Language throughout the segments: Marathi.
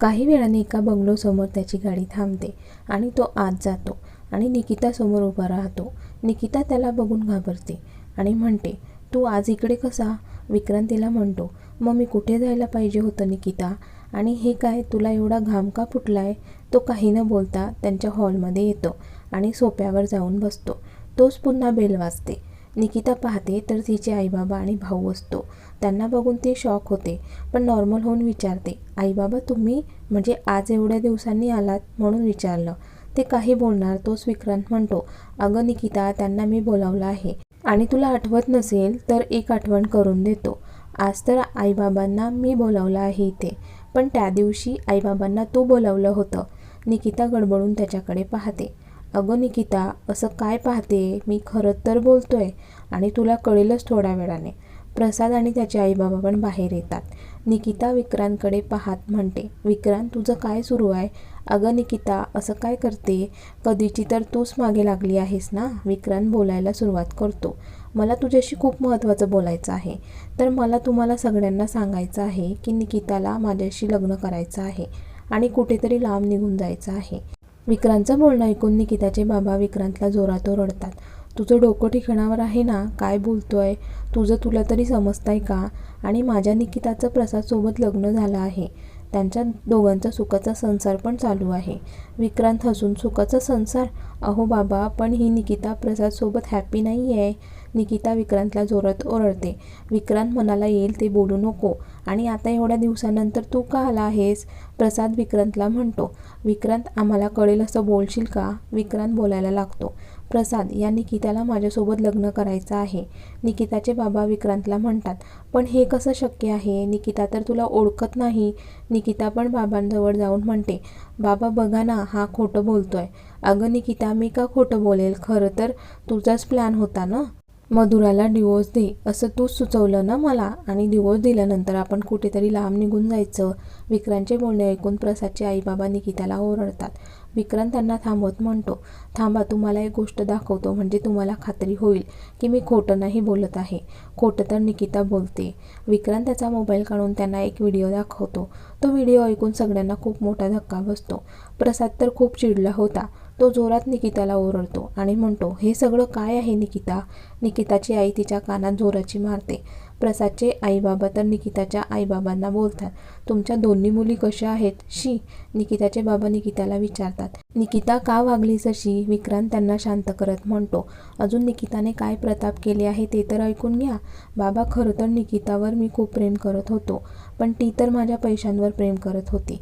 काही वेळाने एका बंगलोसमोर त्याची गाडी थांबते आणि तो आत जातो आणि निकितासमोर उभा राहतो. निकिता त्याला बघून घाबरते आणि म्हणते तू आज इकडे कसा? विक्रांत तिला म्हणतो मग मी कुठे जायला पाहिजे होतं निकिता? आणि हे काय तुला एवढा घाम का फुटलाय? तो काही न बोलता त्यांच्या हॉलमध्ये येतो आणि सोप्यावर जाऊन बसतो. तोच पुन्हा बेल वाजते. निकिता पाहते तर तिचे आईबाबा आणि भाऊ असतो. त्यांना बघून ती शॉक होते. पण नॉर्मल होऊन विचारते आईबाबा तुम्ही म्हणजे आज एवढ्या दिवसांनी आलात? म्हणून विचारलं. ते काही बोलणार तोच विक्रांत म्हणतो अगं निकिता त्यांना मी बोलावलं आहे आणि तुला आठवत नसेल तर एक आठवण करून देतो. आज तर आईबाबांना मी बोलावलं आहे इथे पण त्या दिवशी आईबाबांना तू बोलावलं होतं. निकिता गडबडून त्याच्याकडे पाहते. अगं निकिता असं काय पाहते? मी खरं तर बोलतोय आणि तुला कळेलच थोड्या वेळाने. प्रसाद आणि त्याचे आईबाबा पण बाहेर येतात. निकिता विक्रांतकडे पाहत म्हणते विक्रांत तुझं काय सुरू आहे? अगं निकिता असं काय करते? कधीची तर तूच मागे लागली आहेस ना विक्रांत बोलायला सुरुवात करतो. मला तुझ्याशी खूप महत्त्वाचं बोलायचं आहे. तर मला तुम्हाला सगळ्यांना सांगायचं आहे की निकिताला माझ्याशी लग्न करायचं आहे आणि कुठेतरी लांब निघून जायचं आहे विक्रांतचं बोलणं ऐकून निकिताचे बाबा विक्रांतला जोरात ओरडतात. तुझं डोकं ठिकाणावर आहे ना काय बोलतोय? तुझं तुला तरी समजताय का? आणि माझ्या निकिताचं प्रसादसोबत लग्न झालं आहे. त्यांच्या दोघांचा सुखाचा संसार पण चालू आहे. विक्रांत हसून सुखाचा संसार? अहो बाबा पण ही निकिता प्रसादसोबत हॅपी नाही आहे निकिता विक्रांतला जोरात ओरडते. विक्रांत मनाला येईल ते बोलू नको. आणि आता एवढ्या दिवसानंतर तू का आला आहेस? प्रसाद विक्रांतला म्हणतो. विक्रांत आम्हाला कळेल असं बोलशील का? विक्रांत बोलायला लागतो. प्रसाद या निकिताला माझ्यासोबत लग्न करायचं आहे. निकिताचे बाबा विक्रांतला म्हणतात पण हे कसं शक्य आहे? निकिता तर तुला ओळखत नाही. निकिता पण बाबांजवळ जाऊन म्हणते बाबा बघा ना हा खोटं बोलतोय. अगं निकिता मी का खोटं बोलेल? खरं तर तुझाच प्लॅन होता ना? मधुराला डिवोर्स दे असं तूच सुचवलं ना मला? आणि डिवोर्स दिल्यानंतर आपण कुठेतरी लांब निघून जायचं. विक्रांतचे बोलणे ऐकून प्रसादचे आईबाबा निकिताला ओरडतात. विक्रांत त्यांना थांबवत म्हणतो थांबा तुम्हाला एक गोष्ट दाखवतो म्हणजे तुम्हाला खात्री होईल की मी खोटं नाही बोलत आहे खोटं तर निकिता बोलते. विक्रांत त्याचा मोबाईल काढून त्यांना एक व्हिडिओ दाखवतो. तो व्हिडिओ ऐकून सगळ्यांना खूप मोठा धक्का बसतो. प्रसाद तर खूप चिडला होता. तो जोरात निकिताला ओरडतो आणि म्हणतो हे सगळं काय आहे निकिता? निकिताची आई तिच्या कानात जोराची मारते. प्रसादचे आईबाबा तर निकिताच्या आईबाबांना बोलतात. तुमच्या दोन्ही मुली कशा आहेत? शी निकिताचे बाबा निकिताला विचारतात. निकिता का वागलीस अशी? विक्रांत त्यांना शांत करत म्हणतो. अजून निकिताने काय प्रताप केले आहे ते तर ऐकून घ्या. बाबा खरं तर निकितावर मी खूप प्रेम करत होतो पण ती तर माझ्या पैशांवर प्रेम करत होती.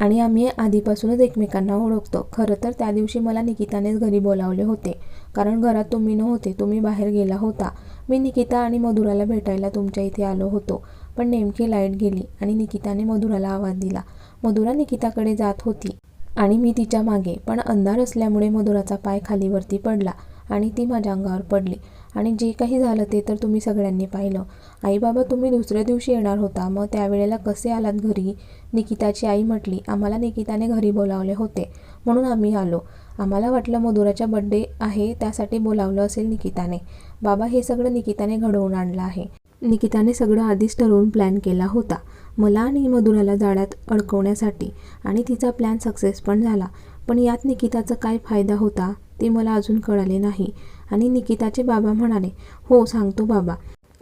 आणि आम्ही आधीपासूनच एकमेकांना ओळखतो. खरं तर त्या दिवशी मला निकितानेच घरी बोलावले होते. कारण घरात तुम्ही नव्हते तुम्ही बाहेर गेला होता. मी निकिता आणि मधुराला भेटायला तुमच्या इथे आलो होतो. पण नेमकी लाइट गेली आणि निकिताने मधुराला आवाज दिला. मधुरा निकिताकडे जात होती आणि मी तिच्यामागे. पण अंधार असल्यामुळे मधुराचा पाय खालीवरती पडला आणि ती माझ्या अंगावर पडली. आणि जे काही झालं ते तर तुम्ही सगळ्यांनी पाहिलं. आई बाबा तुम्ही दुसऱ्या दिवशी येणार होता. मग त्यावेळेला कसे आलात घरी? निकिताची आई म्हटली आम्हाला निकिताने घरी बोलावले होते. म्हणून आम्ही आलो. आम्हाला वाटलं मधुराच्या बड्डे आहे त्यासाठी बोलावलं असेल निकिताने. बाबा हे सगळं निकिताने घडवून आणलं आहे. निकिताने सगळं आधीच ठरवून प्लॅन केला होता. मला आणि मधुराला जाळ्यात अडकवण्यासाठी. आणि तिचा प्लॅन सक्सेस पण झाला. पण यात निकिताचा काय फायदा होता ते मला अजून कळाले नाही. आणि निकिताचे बाबा म्हणाले हो सांगतो बाबा.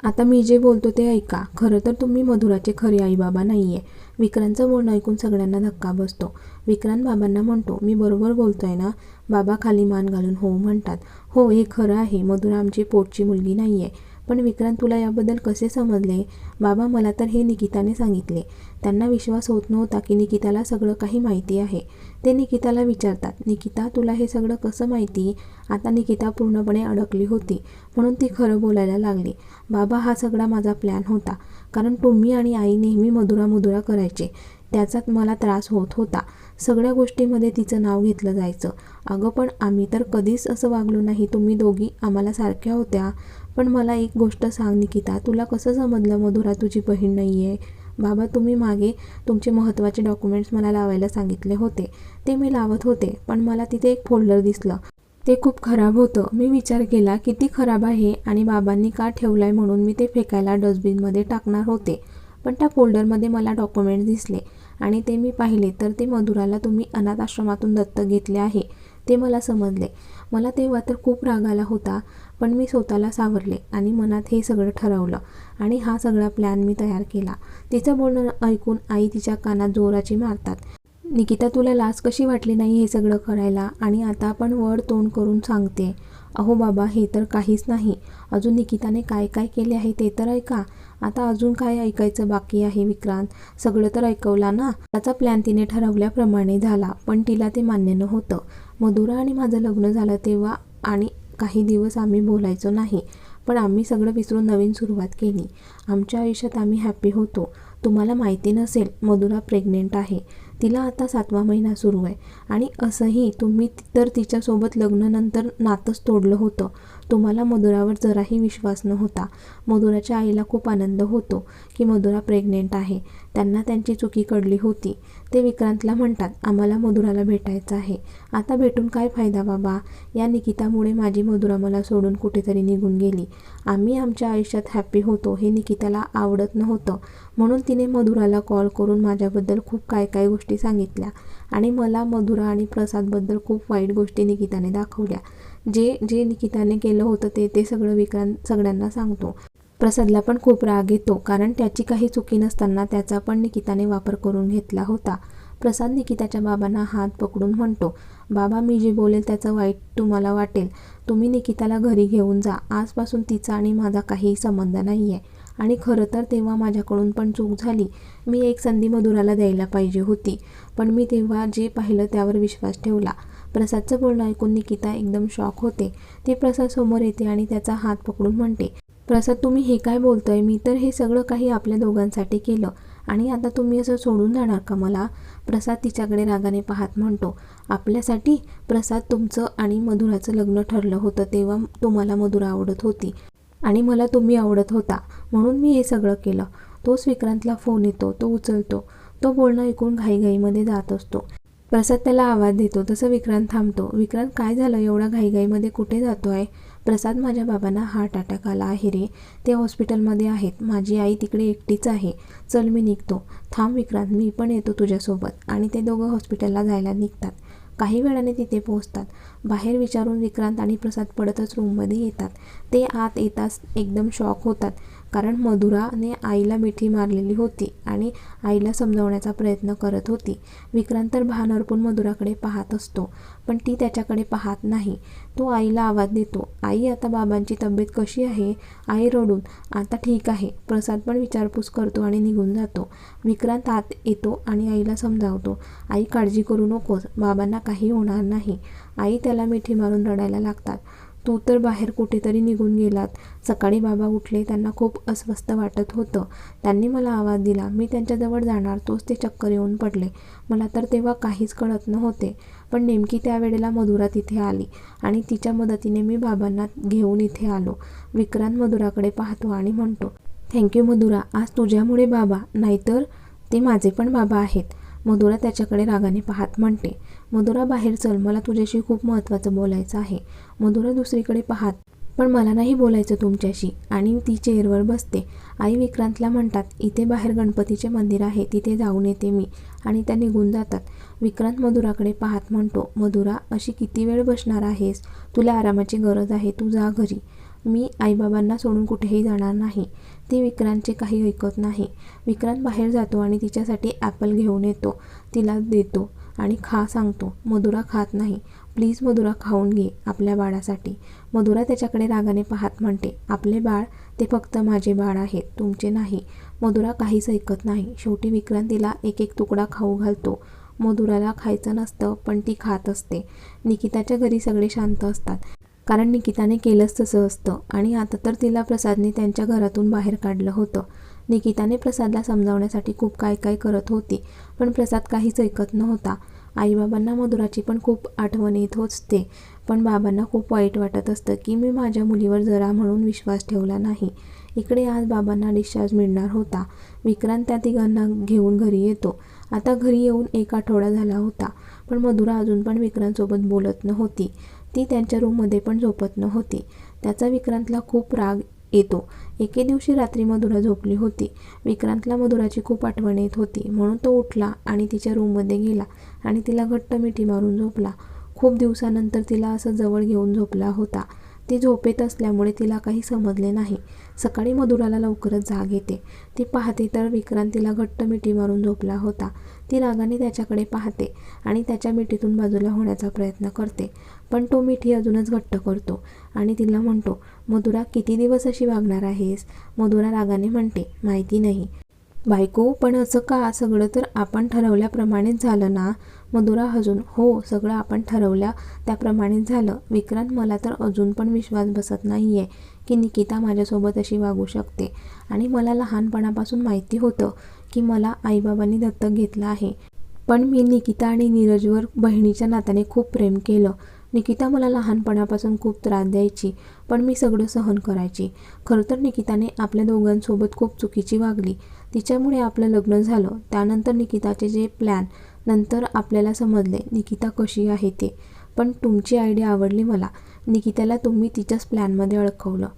आता मी जे बोलतो ते ऐका. खरं तर तुम्ही मधुराचे खरे आई बाबा नाही आहे विक्रांतचं बोलणं ऐकून सगळ्यांना धक्का बसतो. विक्रांत बाबांना म्हणतो मी बरोबर बोलतोय ना? बाबा खाली मान घालून हो म्हणतात. हो हे खरं आहे. मधुरा आमची पोटची मुलगी नाही आहे पण विक्रांत तुला याबद्दल कसे समजले? बाबा मला तर हे निकिताने सांगितले. त्यांना विश्वास होत नव्हता की निकिताला सगळं काही माहिती आहे. ते निकिताला विचारतात निकिता तुला हे सगळं कसं माहिती? आता निकिता पूर्णपणे अडकली होती म्हणून ती खरं बोलायला लागली. बाबा हा सगळा माझा प्लॅन होता. कारण तुम्ही आणि आई नेहमी मधुरा मधुरा करायचे. त्याचात मला त्रास होत होता. सगळ्या गोष्टीमध्ये तिचं नाव घेतलं जायचं. अगं पण आम्ही तर कधीच असं वागलो नाही. तुम्ही दोघी आम्हाला सारख्या होत्या. पण मला एक गोष्ट सांग निकिता. तुला कसं समजलं मधुरा तुझी बहीण नाही आहे बाबा तुम्ही मागे तुमचे महत्त्वाचे डॉक्युमेंट्स मला लावायला सांगितले होते. ते मी लावत होते पण मला तिथे एक फोल्डर दिसलं. ते खूप खराब होतं. मी विचार केला किती खराब आहे आणि बाबांनी का ठेवलं आहे म्हणून मी ते फेकायला डस्टबिनमध्ये टाकणार होते. पण त्या फोल्डरमध्ये मला डॉक्युमेंट्स दिसले आणि ते मी पाहिले तर ते मधुराला तुम्ही अनाथ आश्रमातून दत्तक घेतले आहे ते मला समजले. मला तेव्हा तर खूप राग आला होता. पण मी स्वतःला सावरले आणि मनात हे सगळं ठरवलं आणि हा सगळा प्लॅन मी तयार केला. तिचं बोलणं ऐकून आई तिच्या कानात जोराची मारतात. निकिता तुला लाज कशी वाटली नाही हे सगळं करायला? आणि आता आपण वड तोंड करून सांगते. अहो बाबा हे तर काहीच नाही. अजून निकिताने काय काय केले आहे ते तर ऐका. आता अजून काय ऐकायचं बाकी आहे विक्रांत? सगळं तर ऐकवला ना? त्याचा प्लॅन तिने ठरवल्याप्रमाणे झाला पण तिला ते मान्य नव्हतं. मधुरा आणि माझं लग्न झालं तेव्हा आणि काही दिवस आम्ही बोलायचो नाही पण आम्ही सगळं विसरून नवीन सुरुवात केली. आमच्या आयुष्यात आम्ही हॅपी होतो. तुम्हाला माहिती नसेल मधुरा प्रेग्नेंट आहे. तिला आता सातवा महिना सुरू आहे. आणि असंही तुम्ही तर तिच्यासोबत लग्नानंतर नातंच तोडलं होतं. तुम्हाला मधुरावर जराही विश्वास नव्हता. मधुराच्या आईला खूप आनंद होतो की मधुरा प्रेग्नेंट आहे. त्यांना त्यांची चुकी कळली होती. ते विक्रांतला म्हणतात आम्हाला मधुराला भेटायचं आहे. आता भेटून काय फायदा बाबा या निकितामुळे माझी मधुरा मला सोडून कुठेतरी निघून गेली. आम्ही आमच्या आयुष्यात हॅपी होतो हे निकिताला आवडत नव्हतं. म्हणून तिने मधुराला कॉल करून माझ्याबद्दल खूप काय काय गोष्टी सांगितल्या आणि मला मधुरा आणि प्रसादबद्दल खूप वाईट गोष्टी निकिताने दाखवल्या. जे जे निकिताने केलं होतं ते ते सगळं विक्रांत सगळ्यांना सांगतो. प्रसादला पण खूप राग येतो कारण त्याची काही चुकी नसताना त्याचा पण निकिताने वापर करून घेतला होता. प्रसाद निकिताच्या बाबांना हात पकडून म्हणतो बाबा मी जे बोलेल त्याचं वाईट तुम्हाला वाटेल. तुम्ही निकिताला घरी घेऊन जा. आजपासून तिचा आणि माझा काहीही संबंध नाही आहे आणि खरं तर तेव्हा माझ्याकडून पण चूक झाली. मी एक संधी मधुराला द्यायला पाहिजे होती. पण मी तेव्हा जे पाहिलं त्यावर विश्वास ठेवला. प्रसादचं बोलणं ऐकून निकिता एकदम शॉक होते. ती प्रसाद समोर येते आणि त्याचा हात पकडून म्हणते प्रसाद तुम्ही हे काय बोलतोय? मी तर हे सगळं काही आपल्या दोघांसाठी केलं. आणि आता तुम्ही असं सोडून जाणार का मला? प्रसाद तिच्याकडे रागाने पाहत म्हणतो आपल्यासाठी प्रसाद तुमचं आणि मधुराचं लग्न ठरलं होतं तेव्हा तुम्हाला मधुरा आवडत होती. आणि मला तुम्ही आवडत होता. म्हणून मी हे सगळं केलं. तोच विक्रांतला फोन येतो तो उचलतो. तो बोलणं ऐकून घाईघाईमध्ये जात असतो. प्रसाद त्याला आवाज देतो. तसं विक्रांत थांबतो. विक्रांत काय झालं? एवढा घाईघाईमध्ये कुठे जातो आहे प्रसाद माझ्या बाबांना हार्ट अटॅक आला आहे रे. ते हॉस्पिटलमध्ये आहेत. माझी आई तिकडे एकटीच आहे. चल मी निघतो. थांब विक्रांत मी पण येतो तुझ्यासोबत. आणि ते दोघं हॉस्पिटलला जायला निघतात. काही वेळाने तिथे पोहोचतात. बाहेर विचारून विक्रांत आणि प्रसाद पडतच रूममध्ये येतात. ते आत येताच एकदम शॉक होतात. कारण मधुराने आईला मिठी मारलेली होती आणि आईला समजावण्याचा प्रयत्न करत होती. विक्रांत तर भान अर्पून मधुराकडे पाहत असतो पण ती त्याच्याकडे पाहत नाही. तो आईला आवाज देतो आई आता बाबांची तब्येत कशी आहे? आई रडून आता ठीक आहे प्रसाद पण विचारपूस करतो आणि निघून जातो. विक्रांत आत येतो आणि आईला समजावतो आई काळजी करू नकोस. बाबांना काही होणार नाही. आई त्याला मिठी मारून रडायला लागतात. तू तर बाहेर कुठेतरी निघून गेलात. सकाळी बाबा उठले त्यांना खूप अस्वस्थ वाटत होतं. त्यांनी मला आवाज दिला मी त्यांच्याजवळ जाणार. तोच ते चक्कर येऊन पडले. मला तर तेव्हा काहीच कळत नव्हते पण नेमकी त्यावेळेला मधुरा तिथे आली आणि तिच्या मदतीने मी बाबांना घेऊन इथे आलो. विक्रांत मधुराकडे पाहतो आणि म्हणतो थँक्यू मधुरा आज तुझ्यामुळे बाबा नाहीतर ते माझे पण बाबा आहेत. मधुरा त्याच्याकडे रागाने पाहत म्हणते मधुरा बाहेर चल. मला तुझ्याशी खूप महत्त्वाचं बोलायचं आहे. मधुरा दुसरीकडे पाहत पण मला नाही बोलायचं तुमच्याशी. आणि ती चेअरवर बसते. आई विक्रांतला म्हणतात इथे बाहेर गणपतीचे मंदिर आहे. तिथे जाऊन येते मी. आणि त्या निघून जातात. विक्रांत मधुराकडे पाहत म्हणतो मधुरा अशी किती वेळ बसणार आहेस? तुला आरामाची गरज आहे. तू जा घरी. मी आईबाबांना सोडून कुठेही जाणार नाही. ती विक्रांतचे काही ऐकत नाही. विक्रांत बाहेर जातो आणि तिच्यासाठी ॲपल घेऊन येतो. तिला देतो. आणि खा सांगतो मधुरा खात नाही. प्लीज मधुरा खाऊन घे आपल्या बाळासाठी. मधुरा त्याच्याकडे रागाने पाहत म्हणते आपले बाळ ते फक्त माझे बाळ आहेत तुमचे नाही. मधुरा काहीच ऐकत नाही. शेवटी विक्रांत तिला एक एक तुकडा खाऊ घालतो. मधुराला खायचं नसतं पण ती खात असते. निकिताच्या घरी सगळे शांत असतात. कारण निकिताने केलंच तसं असतं. आणि आता तर तिला प्रसादने त्यांच्या घरातून बाहेर काढलं होतं. निकिताने प्रसादला समजावण्यासाठी खूप काय काय करत होती पण प्रसाद काहीच ऐकत नव्हता. आईबाबांना मधुराची पण खूप आठवण येत होते पण बाबांना खूप वाईट वाटत असतं की मी माझ्या मुलीवर जरा म्हणून विश्वास ठेवला नाही. इकडे आज बाबांना डिस्चार्ज मिळणार होता. विक्रांत त्या तिघांना घेऊन घरी येतो. आता घरी येऊन एक आठवडा झाला होता पण मधुरा अजून पण विक्रांतसोबत बोलत नव्हती. ती त्यांच्या रूममध्ये पण झोपत नव्हती. त्याचा विक्रांतला खूप राग येतो. एके दिवशी रात्री मधुरा झोपली होती. विक्रांतला मधुराची खूप आठवण येत होती. म्हणून तो उठला आणि तिच्या रूममध्ये गेला आणि तिला घट्ट मिठी मारून झोपला. खूप दिवसानंतर तिला असं जवळ घेऊन झोपला होता. ती झोपेत असल्यामुळे तिला काही समजले नाही. सकाळी मधुराला लवकरच जाग येते. ती पाहते तर विक्रांत तिला घट्ट मिठी मारून झोपला होता. ती रागाने त्याच्याकडे पाहते आणि त्याच्या मिठीतून बाजूला होण्याचा प्रयत्न करते. पण तो मिठी अजूनच घट्ट करतो आणि तिला म्हणतो मधुरा किती दिवस अशी वागणार आहेस? मधुरा रागाने म्हणते माहिती नाही. बायको पण असं का? सगळं तर आपण ठरवल्याप्रमाणेच झालं ना? मधुरा हजून हो सगळं आपण ठरवल्या त्याप्रमाणेच झालं. विक्रांत मला तर अजून पण विश्वास बसत नाही आहे की निकिता माझ्यासोबत अशी वागू शकते. आणि मला लहानपणापासून माहिती होतं की मला आईबाबांनी दत्तक घेतलं आहे. पण मी निकिता आणि नीरजवर बहिणीच्या नात्याने खूप प्रेम केलं. निकिता मला लहानपणापासून खूप त्रास द्यायची पण मी सगळं सहन करायची. खरं तर निकिताने आपल्या दोघांसोबत खूप चुकीची वागली. तिच्यामुळे आपलं लग्न झालं. त्यानंतर निकिताचे जे प्लॅन नंतर आपल्याला समजले निकिता कशी आहे ते. पण तुमची आयडिया आवडली मला. निकिताला तुम्ही तिच्याच प्लॅनमध्ये अडकवलं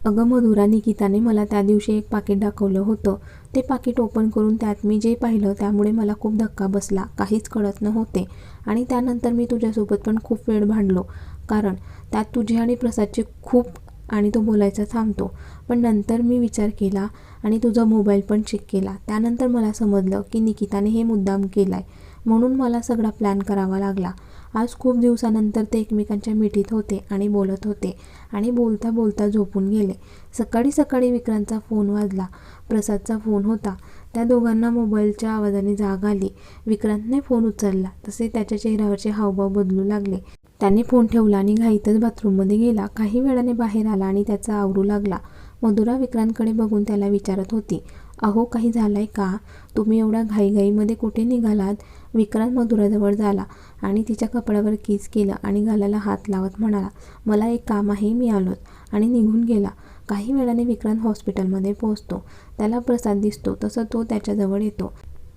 अगं मधुरा निकिताने मला त्या दिवशी एक पाकिट दाखवलं होतं. ते पाकिट ओपन करून त्यात मी जे पाहिलं त्यामुळे मला खूप धक्का बसला. काहीच कळत नव्हते. आणि त्यानंतर मी तुझ्यासोबत पण खूप वेळ भांडलो. कारण त्यात तुझी आणि प्रसादची खूप आणि तो बोलायचा थांबतो. पण नंतर मी विचार केला आणि तुझा मोबाईल पण चेक केला. त्यानंतर मला समजलं की निकिताने हे मुद्दाम केला आहे म्हणून मला सगळा प्लॅन करावा लागला. आज खूप दिवसानंतर ते एकमेकांच्या मिठीत होते आणि बोलत होते आणि बोलता बोलता झोपून गेले. सकाळी सकाळी विक्रांतचा फोन वाजला. प्रसादचा फोन होता. त्या दोघांना मोबाईलच्या आवाजाने जाग आली. विक्रांतने फोन उचलला. तसे त्याच्या चेहऱ्यावरचे हावभाव बदलू लागले. त्याने फोन ठेवला आणि घाईतच बाथरूममध्ये गेला. काही वेळाने बाहेर आला आणि त्याचा आवरू लागला. मधुरा विक्रांतकडे बघून त्याला विचारत होती अहो काही झालंय का? तुम्ही एवढ्या घाईघाईमध्ये कुठे निघालात? विक्रांत मधुराजवळ झाला आणि तिच्या कपड्यावर किस केलं आणि गालाला हात लावत म्हणाला मला एक काम आहे मी आलोत. आणि निघून गेला. काही वेळाने विक्रांत हॉस्पिटलमध्ये पोहोचतो. त्याला प्रसाद दिसतो तसं तो त्याच्याजवळ येतो.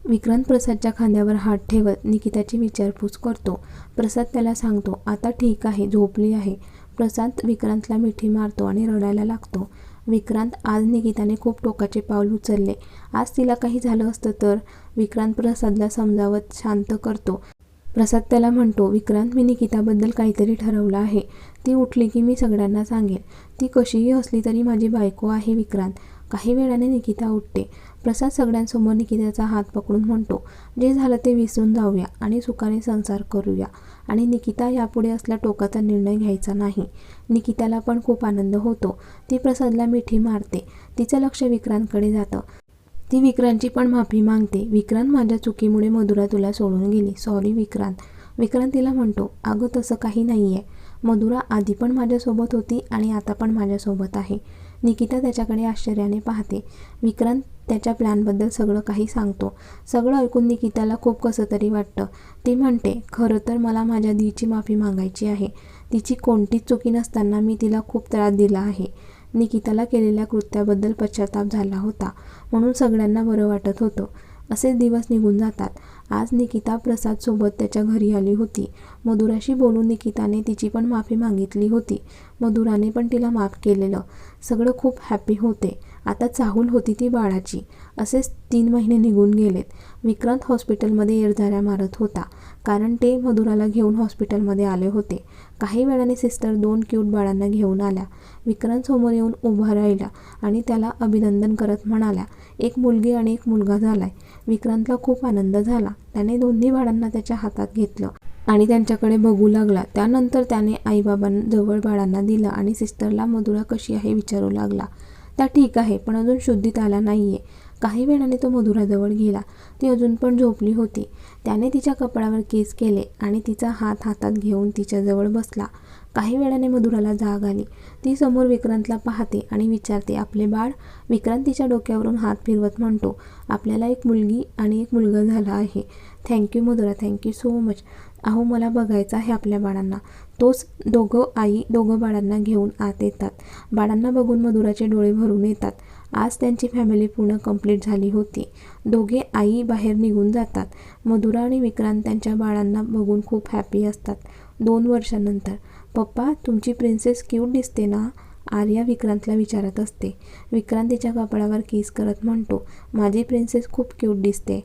विक्रांत प्रसादच्या खांद्यावर हात ठेवत निकिताची विचारपूस करतो. प्रसाद त्याला सांगतो आता ठीक आहे झोपली आहे. प्रसाद विक्रांतला मिठी मारतो आणि रडायला लागतो. विक्रांत आज निकिताने खूप टोकाचे पाऊल उचलले. आज तिला काही झालं असतं तर विक्रांत प्रसादला समजावत शांत करतो. प्रसाद त्याला म्हणतो विक्रांत मी निकिताबद्दल काहीतरी ठरवलं आहे. ती उठली की मी सगळ्यांना सांगेन. ती कशीही असली तरी माझी बायको आहे विक्रांत. काही वेळाने निकिता उठते. प्रसाद सगळ्यांसमोर निकिताचा हात पकडून म्हणतो जे झालं ते विसरून जाऊया आणि सुखाने संसार करूया. आणि निकिता यापुढे असल्या टोकाचा निर्णय घ्यायचा नाही. निकिताला पण खूप आनंद होतो. ती प्रसादला मिठी मारते. तिचं लक्ष विक्रांतकडे जातं. ती विक्रांतची पण माफी मागते. विक्रांत माझ्या चुकीमुळे मधुरा तुला सोडून गेली. सॉरी विक्रांत. विक्रांत तिला म्हणतो अगं तसं काही नाही आहे मधुरा आधी पण माझ्यासोबत होती आणि आता पण माझ्यासोबत आहे. निकिता त्याच्याकडे आश्चर्याने पाहते. विक्रांत त्याच्या प्लॅनबद्दल सगळं काही सांगतो. सगळं ऐकून निकिताला खूप कसं तरी वाटतं. ती म्हणते खरं तर मला माझ्या दीची माफी मागायची आहे. तिची कोणतीच चुकी नसताना मी तिला खूप त्रास दिला आहे. निकिताला केलेल्या कृत्याबद्दल पश्चाताप झाला होता. म्हणून सगळ्यांना बरं वाटत होतं. असेच दिवस निघून जातात. आज निकिता प्रसादसोबत त्याच्या घरी आली होती. मधुराशी बोलून निकिताने तिची पण माफी मागितली होती. मधुराने पण तिला माफ केलेलं. सगळं खूप हॅपी होते. आता चाहूल होती ती बाळाची. असेच तीन महिने निघून गेलेत. विक्रांत हॉस्पिटलमध्ये येरझाऱ्या मारत होता. कारण ते मधुराला घेऊन हॉस्पिटलमध्ये आले होते. काही वेळाने सिस्टर दोन क्यूट बाळांना घेऊन आल्या विक्रांत समोर येऊन उभा राहिला आणि त्याला अभिनंदन करत म्हणाल्या एक मुलगी आणि एक मुलगा झालाय. विक्रांतला खूप आनंद झाला. त्याने दोन्ही बाळांना त्याच्या हातात घेतलं आणि त्यांच्याकडे बघू लागला. त्यानंतर त्याने आईबाबांजवळ बाळांना दिलं आणि सिस्टरला मधुरा कशी आहे? विचारू लागला. त्या ठीक आहे पण अजून शुद्धीत आला नाही आहे काही वेळाने तो मधुराजवळ गेला. ती अजून पण झोपली होती. त्याने तिच्या कपाळावर केस केले आणि तिचा हात हातात घेऊन तिच्याजवळ बसला. काही वेळाने मधुराला जाग आली. ती समोर विक्रांतला पाहते आणि विचारते आपले बाळ? विक्रांत तिच्या डोक्यावरून हात फिरवत म्हणतो आपल्याला एक मुलगी आणि एक मुलगा झाला आहे. Thank you Madhura thank you so much अहो मला बघायचं आहे आपल्या बाळांना. तोच दोघं आई दोघं बाळांना घेऊन आत येतात. बाळांना बघून मधुराचे डोळे भरून येतात. आज त्यांची फॅमिली पूर्ण कंप्लीट झाली होती. दोघे आई बाहेर निघून जातात. मधुरा आणि विक्रांत त्यांच्या बाळांना बघून खूप हॅपी असतात. दोन वर्षानंतर पप्पा तुमची प्रिन्सेस क्यूट दिसते ना? आर्या विक्रांतला विचारत असते. विक्रांत तिच्या कपाळावर किस करत म्हणतो माझी प्रिन्सेस खूप क्यूट दिसते.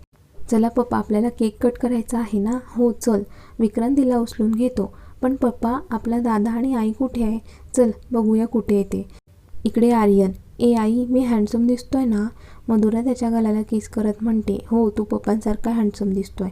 चला पप्पा आपल्याला केक कट करायचा आहे ना? हो चल. विक्रांत तिला उचलून घेतो पण पप्पा आपला दादा आणि आई कुठे आहे? चल बघूया कुठे येते. इकडे आर्यन. ए आई मी हँडसम दिसतोय ना? मधुरा त्याच्या गालाला किस करत म्हणते हो तू पप्पांसारखा हँडसम दिसतोय.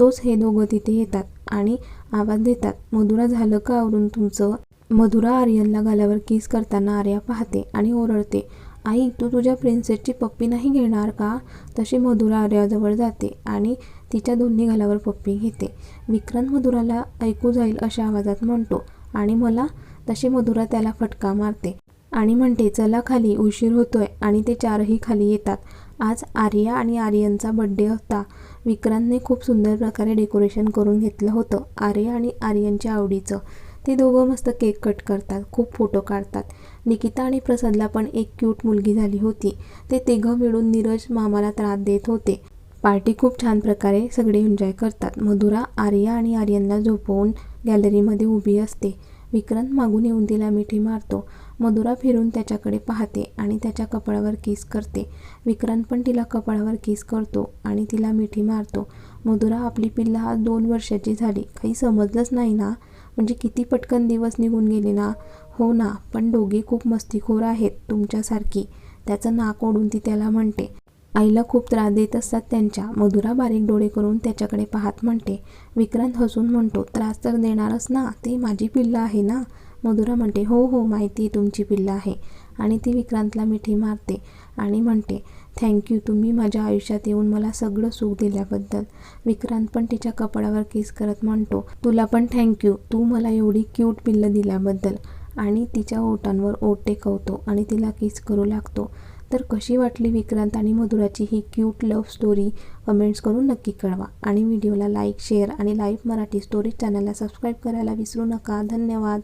तोच हे दोघं तिथे येतात आणि आवाज देतात मधुरा झालं का आवरून तुमचं? मधुरा आर्यनला गालावर किस करताना आर्या पाहते आणि ओरडते आई तू तुझ्या प्रिन्सेसची पप्पी नाही घेणार का? तशी मधुरा आर्याजवळ जाते आणि तिच्या दोन्ही गालावर पप्पी घेते. विक्रांत मधुराला ऐकू जाईल अशा आवाजात म्हणतो आणि मला तशी मधुरा त्याला फटका मारते. आणि म्हणते चला खाली उशीर होतोय. आणि ते चारही खाली येतात. आज आर्या आणि आर्यनचा बड्डे होता. विक्रांतने खूप सुंदर प्रकारे डेकोरेशन करून घेतलं होतं आर्या आणि आर्यनच्या आवडीचं. ते दोघं मस्त केक कट करतात खूप फोटो काढतात. निकिता आणि प्रसादला पण एक क्यूट मुलगी झाली होती. ते तिघं मिळून नीरज मामाला त्रास देत होते. पार्टी खूप छान प्रकारे सगळे एन्जॉय करतात. मधुरा आर्या आणि आर्यनला झोपवून गॅलरीमध्ये उभी असते. विक्रांत मागून येऊन तिला मिठी मारतो. मधुरा फिरून त्याच्याकडे पाहते आणि त्याच्या कपाळावर किस करते. विक्रांत पण तिला कपाळावर किस करतो आणि तिला मिठी मारतो. मधुरा आपली पिल्ला आज दोन वर्षाची झाली. काही समजलंच नाही ना? म्हणजे किती पटकन दिवस निघून गेले ना? हो ना पण दोघे खूप मस्तीखोर आहेत तुमच्यासारखी. त्याचं नाक ओढून ती त्याला म्हणते आईला खूप त्रास देत असतात त्यांच्या. मधुरा बारीक डोळे करून त्याच्याकडे पाहत म्हणते विक्रांत हसून म्हणतो त्रास तर देणारच ना ते माझी पिल्लं आहे ना? मधुरा म्हणते हो हो माहिती आहे तुमची पिल्लं आहे. आणि ती विक्रांतला मिठी मारते आणि म्हणते थँक्यू तुम्ही माझ्या आयुष्यात येऊन मला सगळं सुख दिल्याबद्दल. विक्रांत पण तिच्या कपाळावर किस करत म्हणतो तुला पण थँक्यू तू मला एवढी क्यूट पिल्लं दिल्याबद्दल. आणि तिच्या ओटांवर ओट टेकवतो आणि तिला किस करू लागतो. तर कशी वाटली विक्रांत आणि मधुराची ही क्यूट लव्ह स्टोरी कमेंट्स करून नक्की कळवा. आणि व्हिडिओला लाईक शेअर आणि लाईव्ह मराठी स्टोरीज चॅनलला सबस्क्राईब करायला विसरू नका. धन्यवाद.